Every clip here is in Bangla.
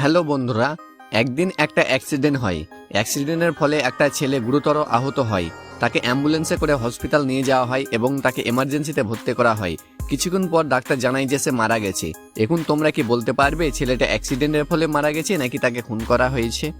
হ্যালো বন্ধুরা, একদিন একটা অ্যাক্সিডেন্ট হয়। অ্যাক্সিডেন্টের ফলে একটা ছেলে গুরুতর আহত হয়। তাকে অ্যাম্বুলেন্সে করে হসপিটাল নিয়ে যাওয়া হয় এবং তাকে এমার্জেন্সিতে ভর্তি করা হয়। কিছুক্ষণ পর ডাক্তার জানায় যে সে মারা গেছে। এখন তোমরা কি বলতে পারবে, ছেলেটা অ্যাক্সিডেন্টের ফলে মারা গেছে নাকি তাকে খুন করা হয়েছে?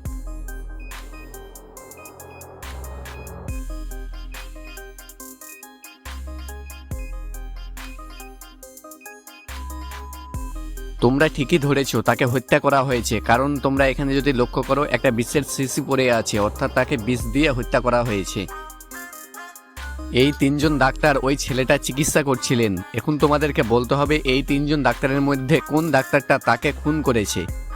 তোমরা ঠিকই ধরেছ, তাকে হত্যা করা হয়েছে। কারণ তোমরা এখানে যদি লক্ষ্য করো, একটা বিষের শিশি পড়ে আছে, অর্থাৎ তাকে বিষ দিয়ে হত্যা করা হয়েছে। এই তিনজন ডাক্তার ওই ছেলেটা চিকিৎসা করছিলেন। এখন তোমাদেরকে বলতে হবে, এই তিনজন ডাক্তারের মধ্যে কোন ডাক্তারটা তাকে খুন করেছে?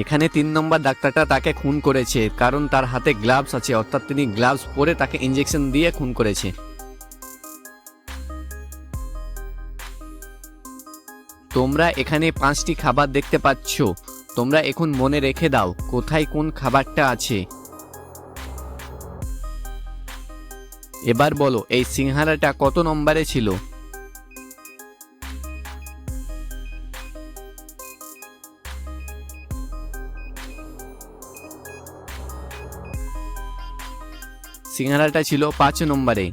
এখানে তিন নম্বর ডাক্তারটা তাকে খুন করেছে, কারণ তার হাতে গ্লাভস আছে, অর্থাৎ তিনি গ্লাভস পরে তাকে ইঞ্জেকশন দিয়ে খুন করেছে। তোমরা এখানে পাঁচটি খাবার দেখতে পাচ্ছ। তোমরা এখন মনে রেখে দাও, কোথায় কোন খাবারটা আছে। এবার বলো, এই সিংহারাটা কত নম্বরে ছিল? সিঙ্গারাটা ছিল পাঁচ নম্বরে।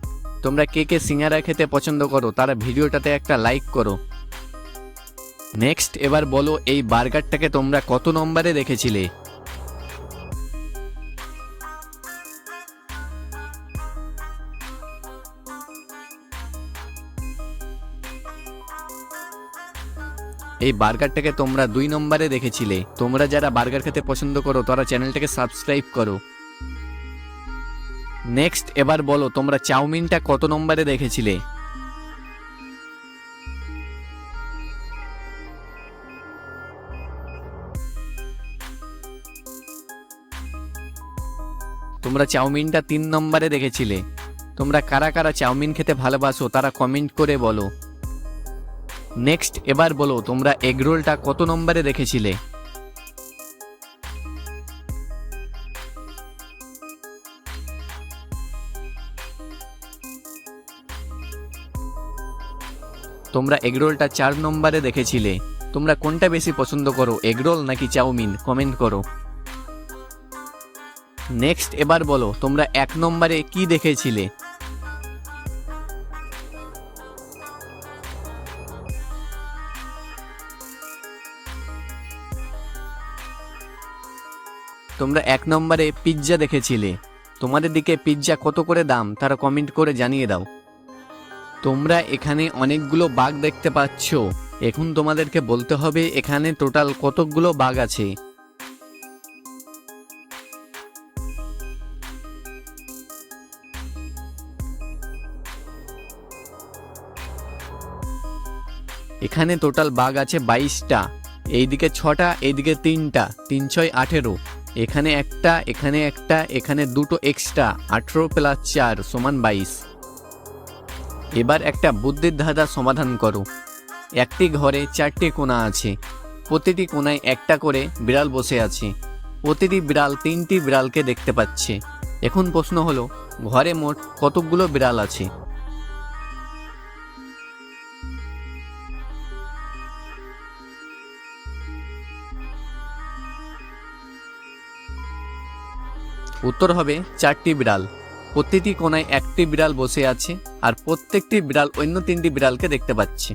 তোমরা কে কে সিঙ্গারা খেতে পছন্দ করো, তারা ভিডিওটাতে একটা লাইক করো। নেক্সট এবার বলো এই বার্গারটাকে তোমরা কত নম্বরে দেখেছিলে এই বার্গারটাকে তোমরা দুই নম্বরে দেখেছিলে তোমরা যারা বার্গার খেতে পছন্দ করো, তারা চ্যানেলটাকে সাবস্ক্রাইব করো। নেক্সট এবার বলো, তোমরা চাউমিনটা কত নম্বরে দেখেছিলে? তোমরা চাউমিনটা তিন নম্বরে দেখেছিলে। তোমরা কারা কারা চাউমিন খেতে ভালোবাসো, তারা কমেন্ট করে বলো। নেক্সট এবার বলো, তোমরা এগরোলটা কত নম্বরে দেখেছিলে? তোমরা এগরোলটা চার নম্বরে দেখেছিলে। তোমরা কোনটা বেশি পছন্দ করো এগরোল নাকি চাউমিন? কমেন্ট করো। নেক্সট এবার বলো, তোমরা এক নম্বরে কি দেখেছিলে? তোমরা এক নম্বরে পিৎজা দেখেছিলে। তোমাদের দিকে পিৎজা কত করে দাম? তারা কমেন্ট করে জানিয়ে দাও। তোমরা এখানে অনেকগুলো বাঘ দেখতে পাচ্ছ। এখন তোমাদেরকে বলতে হবে, এখানে টোটাল কতকগুলো বাঘ আছে? এখানে টোটাল বাঘ আছে বাইশটা। এইদিকে ছটা, এইদিকে তিনটা। তিন, ছয়, আঠেরো। এখানে একটা এখানে একটা, এখানে দুটো এক্সট্রা আঠেরো প্লাস চার সমান বাইশ। এবার একটা বুদ্ধির ধাঁধা সমাধান করো। একটি ঘরে চারটি কোণা আছে। প্রতিটি কোণায় একটা করে বিড়াল বসে আছে। প্রতিটি বিড়াল তিনটি বিড়ালকে দেখতে পাচ্ছে। এখন প্রশ্ন হলো, ঘরে মোট কতগুলো বিড়াল আছে? উত্তর হবে, চারটি বিড়াল। প্রতিটি কোণায় একটি বিড়াল বসে আছে। আর প্রত্যেকটি বিড়াল অন্য তিনটি বিড়ালকে দেখতে পাচ্ছে।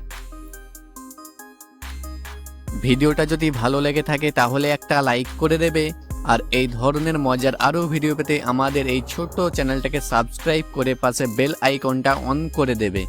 ভিডিওটা যদি ভালো লেগে থাকে, তাহলে একটা লাইক করে দেবে। আর এই ধরনের মজার আরও ভিডিও পেতে আমাদের এই ছোট্ট চ্যানেলটাকে সাবস্ক্রাইব করে পাশে বেল আইকনটা অন করে দেবে।